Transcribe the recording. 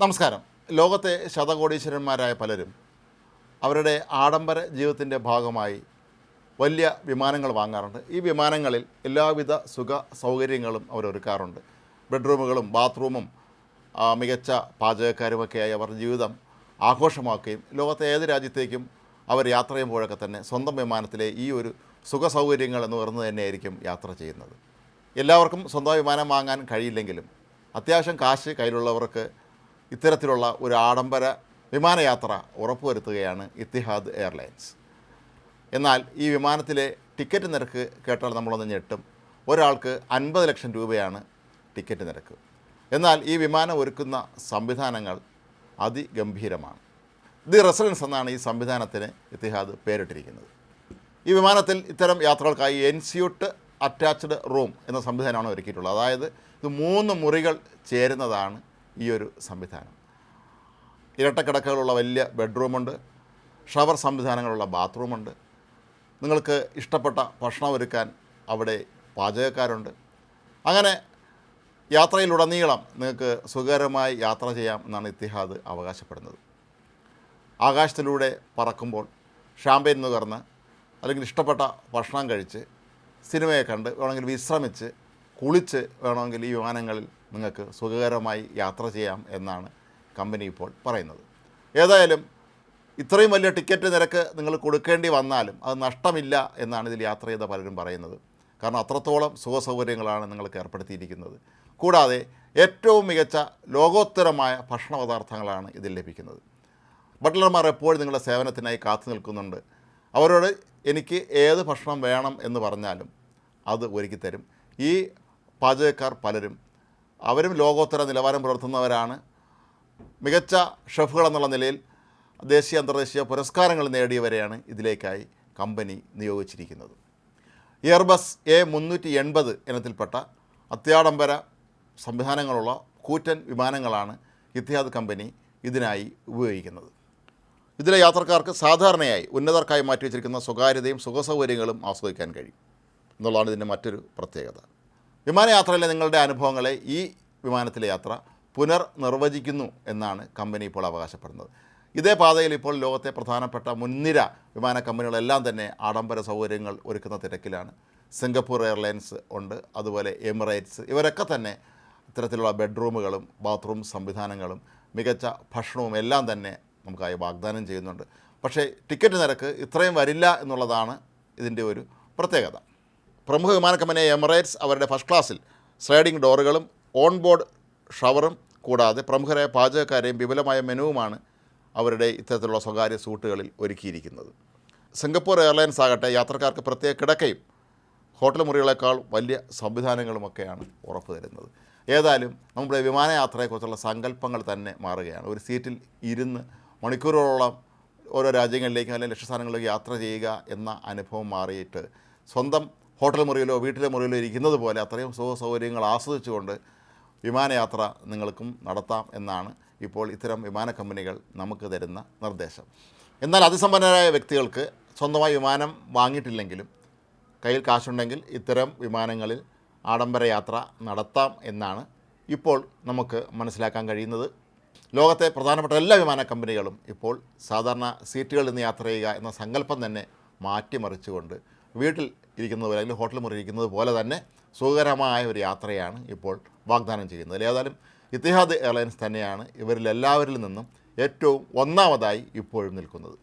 നമസ്കാരം. ലോകത്തെ ശതകോടീശ്വരന്മാരായ പലരും അവരുടെ ആഡംബര ജീവിതത്തിന്റെ ഭാഗമായി വലിയ വിമാനങ്ങൾ വാങ്ങാറുണ്ട്. ഈ വിമാനങ്ങളിൽ എല്ലാവിധ സുഖ സൗകര്യങ്ങളും അവരൊരുക്കാറുണ്ട് ബെഡ്റൂമുകളും ബാത്റൂമും മികച്ച പാചകക്കാരുമൊക്കെയായി അവർ ജീവിതം ആഘോഷമാക്കുകയും ലോകത്തെ ഏത് രാജ്യത്തേക്കും അവർ യാത്ര ചെയ്യുമ്പോഴൊക്കെ തന്നെ സ്വന്തം വിമാനത്തിലെ ഈ ഒരു സുഖ സൗകര്യങ്ങൾ എന്ന് പറയുന്നത് തന്നെയായിരിക്കും യാത്ര ചെയ്യുന്നത്. എല്ലാവർക്കും സ്വന്തം വിമാനം വാങ്ങാൻ കഴിയില്ലെങ്കിലും അത്യാവശ്യം കാശ് കയ്യിലുള്ളവർക്ക് ഇത്തരത്തിലുള്ള ഒരു ആഡംബര വിമാനയാത്ര ഉറപ്പുവരുത്തുകയാണ് ഇത്തിഹാദ് എയർലൈൻസ്. എന്നാൽ ഈ വിമാനത്തിലെ ടിക്കറ്റ് നിരക്ക് കേട്ടാൽ നമ്മളൊന്ന് ഞെട്ടും. ഒരാൾക്ക് അൻപത് ലക്ഷം രൂപയാണ് ടിക്കറ്റ് നിരക്ക്. എന്നാൽ ഈ വിമാനം ഒരുക്കുന്ന സംവിധാനങ്ങൾ അതിഗംഭീരമാണ്. ദി റെസിഡൻസ് എന്നാണ് ഈ സംവിധാനത്തിന് ഇത്തിഹാദ് പേരിട്ടിരിക്കുന്നത്. ഈ വിമാനത്തിൽ ഇത്തരം യാത്രകൾക്കായി എൻസ്യൂട്ട് അറ്റാച്ച്ഡ് റൂം എന്ന സംവിധാനമാണ് ഒരുക്കിയിട്ടുള്ളത്. അതായത് ഇത് മൂന്ന് മുറികൾ ചേരുന്നതാണ് ഈ ഒരു സംവിധാനം. ഇരട്ടക്കിടക്കകളുള്ള വലിയ ബെഡ്റൂമുണ്ട്. ഷവർ സംവിധാനങ്ങളുള്ള ബാത്റൂമുണ്ട്. നിങ്ങൾക്ക് ഇഷ്ടപ്പെട്ട ഭക്ഷണം ഒരുക്കാൻ അവിടെ പാചകക്കാരുണ്ട്. അങ്ങനെ യാത്രയിലുടനീളം നിങ്ങൾക്ക് സുഖകരമായി യാത്ര ചെയ്യാം എന്നാണ് ഇത്തിഹാദ് അവകാശപ്പെടുന്നത്. ആകാശത്തിലൂടെ പറക്കുമ്പോൾ ഷാമ്പയിൻ നുകർന്ന് അല്ലെങ്കിൽ ഇഷ്ടപ്പെട്ട ഭക്ഷണം കഴിച്ച് സിനിമയെ കണ്ട് വേണമെങ്കിൽ വിശ്രമിച്ച് കുളിച്ച് വേണമെങ്കിൽ ഈ വിമാനങ്ങളിൽ നിങ്ങൾക്ക് സുഖകരമായി യാത്ര ചെയ്യാം എന്നാണ് കമ്പനി ഇപ്പോൾ പറയുന്നത്. ഏതായാലും ഇത്രയും വലിയ ടിക്കറ്റ് നിരക്ക് നിങ്ങൾ കൊടുക്കേണ്ടി വന്നാലും അത് നഷ്ടമില്ല എന്നാണ് ഇതിൽ യാത്ര ചെയ്ത പലരും പറയുന്നത്. കാരണം അത്രത്തോളം സുഖ സൗകര്യങ്ങളാണ് നിങ്ങൾക്ക് ഏർപ്പെടുത്തിയിരിക്കുന്നത്. കൂടാതെ ഏറ്റവും മികച്ച ലോകോത്തരമായ ഭക്ഷണ പദാർത്ഥങ്ങളാണ് ഇതിൽ ലഭിക്കുന്നത്. ബട്ട്ലർമാർ എപ്പോഴും നിങ്ങളുടെ സേവനത്തിനായി കാത്തു നിൽക്കുന്നുണ്ട്. അവരോട് എനിക്ക് ഏത് ഭക്ഷണം വേണം എന്ന് പറഞ്ഞാലും അത് ഒരുക്കി തരും. ഈ പാചകക്കാർ പലരും. അവരും ലോകോത്തര നിലവാരം പുലർത്തുന്നവരാണ്. മികച്ച ഷെഫുകൾ എന്നുള്ള നിലയിൽ ദേശീയ അന്തർദേശീയ പുരസ്കാരങ്ങൾ നേടിയവരെയാണ് ഇതിലേക്കായി കമ്പനി നിയോഗിച്ചിരിക്കുന്നത്. എയർബസ് എ മുന്നൂറ്റി എൺപത് ഇനത്തിൽപ്പെട്ട അത്യാഡംബര സംവിധാനങ്ങളുള്ള കൂറ്റൻ വിമാനങ്ങളാണ് ഇത്തിഹാദ് കമ്പനി ഇതിനായി ഉപയോഗിക്കുന്നത്. ഇതിലെ യാത്രക്കാർക്ക് സാധാരണയായി ഉന്നതർക്കായി മാറ്റി വച്ചിരിക്കുന്ന സ്വകാര്യതയും സുഖസൗകര്യങ്ങളും ആസ്വദിക്കാൻ കഴിയും. എന്നുള്ളതാണ് ഇതിന്റെ മറ്റൊരു പ്രത്യേകത. വിമാനയാത്രയിലെ നിങ്ങളുടെ അനുഭവങ്ങളെ ഈ വിമാനത്തിലെ യാത്ര പുനർനിർവചിക്കുന്നു എന്നാണ് കമ്പനി ഇപ്പോൾ അവകാശപ്പെടുന്നത്. ഇതേ പാതയിൽ ഇപ്പോൾ ലോകത്തെ പ്രധാനപ്പെട്ട മുൻനിര വിമാന കമ്പനികളെല്ലാം തന്നെ ആഡംബര സൗകര്യങ്ങൾ ഒരുക്കുന്ന തിരക്കിലാണ്. സിംഗപ്പൂർ എയർലൈൻസ് ഉണ്ട് അതുപോലെ എമിറേറ്റ്സ്. ഇവരൊക്കെ തന്നെ ഇത്തരത്തിലുള്ള ബെഡ്റൂമുകളും ബാത്റൂം സംവിധാനങ്ങളും മികച്ച ഭക്ഷണവും എല്ലാം തന്നെ നമുക്കായി വാഗ്ദാനം ചെയ്യുന്നുണ്ട്. പക്ഷേ ടിക്കറ്റ് നിരക്ക് ഇത്രയും വരില്ല എന്നുള്ളതാണ് ഇതിന്റെ ഒരു പ്രത്യേകത. പ്രമുഖ വിമാന കമ്പനി എമിറേറ്റ്സ് അവരുടെ ഫസ്റ്റ് ക്ലാസ്സിൽ സ്ലൈഡിംഗ് ഡോറുകളും ഓൺ ബോർഡ് ഷവറും കൂടാതെ പ്രമുഖരായ പാചകക്കാരെയും വിപുലമായ മെനുവുമാണ് അവരുടെ ഇത്തരത്തിലുള്ള സ്വകാര്യ സൂട്ടുകളിൽ ഒരുക്കിയിരിക്കുന്നത്. സിംഗപ്പൂർ എയർലൈൻസ് ആകട്ടെ യാത്രക്കാർക്ക് പ്രത്യേക കിടക്കയും ഹോട്ടൽ മുറികളെക്കാൾ വലിയ സംവിധാനങ്ങളുമൊക്കെയാണ് ഉറപ്പ് തരുന്നത് ഏതായാലും നമ്മുടെ വിമാനയാത്രയെക്കുറിച്ചുള്ള സങ്കല്പങ്ങൾ തന്നെ മാറുകയാണ്. ഒരു സീറ്റിൽ ഇരുന്ന് മണിക്കൂറുകളോളം ഓരോ രാജ്യങ്ങളിലേക്കും അല്ലെങ്കിൽ ലക്ഷ്യസ്ഥാനങ്ങളിലേക്ക് യാത്ര ചെയ്യുക എന്ന അനുഭവം മാറിയിട്ട് സ്വന്തം ഹോട്ടൽ മുറിയിലോ വീട്ടിലെ മുറിയിലോ ഇരിക്കുന്നത് പോലെ അത്രയും സുഖ സൗകര്യങ്ങൾ ആസ്വദിച്ചുകൊണ്ട് വിമാനയാത്ര നിങ്ങൾക്കും നടത്താം എന്നാണ് ഇപ്പോൾ ഇത്തരം വിമാന കമ്പനികൾ നമുക്ക് തരുന്ന നിർദ്ദേശം. എന്നാൽ അതിസമ്പന്നരായ വ്യക്തികൾക്ക് സ്വന്തമായി വിമാനം വാങ്ങിയിട്ടില്ലെങ്കിലും കയ്യിൽ കാശുണ്ടെങ്കിൽ ഇത്തരം വിമാനങ്ങളിൽ ആഡംബര യാത്ര നടത്താം എന്നാണ് ഇപ്പോൾ നമുക്ക് മനസ്സിലാക്കാൻ കഴിയുന്നത്. ലോകത്തെ പ്രധാനപ്പെട്ട എല്ലാ വിമാന കമ്പനികളും ഇപ്പോൾ സാധാരണ സീറ്റുകളിൽ നിന്ന് യാത്ര ചെയ്യുക എന്ന സങ്കല്പം തന്നെ മാറ്റിമറിച്ചുകൊണ്ട് വീട്ടിൽ ഇരിക്കുന്നത് പോലെ അല്ലെങ്കിൽ ഹോട്ടൽ മുറി ഇരിക്കുന്നത് പോലെ തന്നെ സുഖകരമായ ഒരു യാത്രയാണ് ഇപ്പോൾ വാഗ്ദാനം ചെയ്യുന്നത്. ഏതായാലും ഇത്തിഹാദ് എയർലൈൻസ് തന്നെയാണ് ഇവരിലെല്ലാവരിൽ നിന്നും ഏറ്റവും ഒന്നാമതായി ഇപ്പോഴും നിൽക്കുന്നത്.